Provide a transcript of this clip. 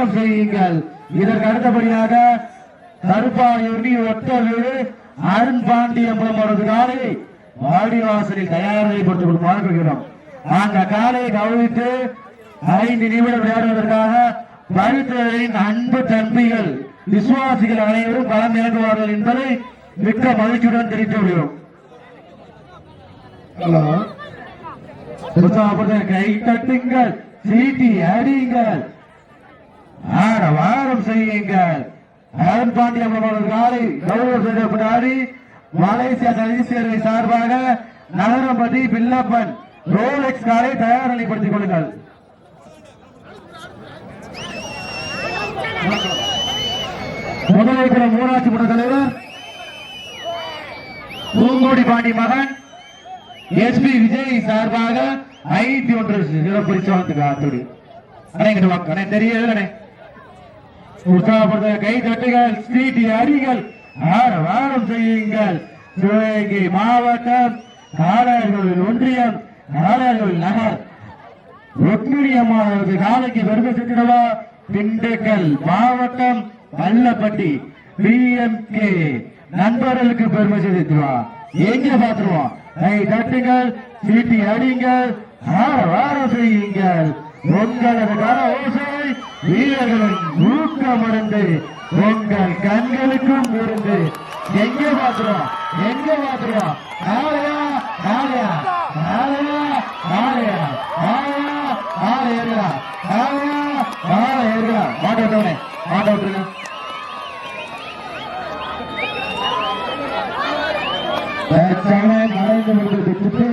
வாரம் செய்யுங்கள். இதற்கு அடுத்தபடியாக தருப்பாயூர்னி ஒத்த வீடு அருண் பாண்டியம்பலம் அவரது காலை வாடிவாசலில் தயார் நிலைப்படுத்திக் கொடுக்குமாறு கொள்கிறோம் அந்த காலையை கவனித்து ஐந்து நிமிடம் விளையாடுவதற்காக பவித்ரரின் அன்பு தம்பிகள் விசுவாசிகள் அனைவரும் களம் இறங்குவார்கள் என்பதை மிக்க மகிழ்ச்சியுடன் தெரிவித்து விடுகிறோம் ஹலோ. கை தட்டுங்கள் சீட்டி அடியுங்கள். ஆரவாரம் செய்யுங்கள் அருண் பாண்டிய காலை கௌரவ செய்யப்படாது மலேசியா தனிசேர்வை சார்பாக நகரம்பதி பில்லப்பன் ரோலெக்ஸ் காலை தயார் நிலைப்படுத்திக் கொள்ளுங்கள் முதலமைச்சர் ஊராட்சி மன்ற தலைவர் பூங்கோடி பாண்டி மகன் எஸ்பி விஜய் சார்பாக ஐநூத்தி ஒன்று சிறப்பு வந்து ஆத்தோடு அணைங்கிட்டு வாக்கு அணை தெரியல அண்ணே உற்சாகப்படுத்த கை தட்டுகள் ஸ்ட்ரீட் அறிகள் ஆரவாரம் செய்யுங்கள். சிவகங்கை மாவட்டம் காளையர்கள் ஒன்றியம் காளையர்கள் நகர். ருக்மிணி அம்மாவரது காலைக்கு பெருமை சேர்த்திடவா? திண்டுக்கல் மாவட்டம் வல்லப்பட்டி பிஎம்கே நண்பர்களுக்கு பெருமை சேர்த்திடுவா? எங்க பாத்துருவோம் கை தட்டுங்கள் சீட்டி அடிங்கள் ஆரவாரம் செய்யுங்கள். உங்களது கர ஓசை வீரர்களின் ஊக்கமருந்து உங்கள் கண்களுக்கும் இருந்து. எங்க பாத்துறோம் எங்க பாத்துறோம் ஆலயா? ஆலயா? ஆலயா? ஆலயா? ஆலயா? ஆலயா? ஆலயா? ஆலயா? மாட்டோட்டவனே மாட்டோட்டுங்க மறைந்து வருகிறது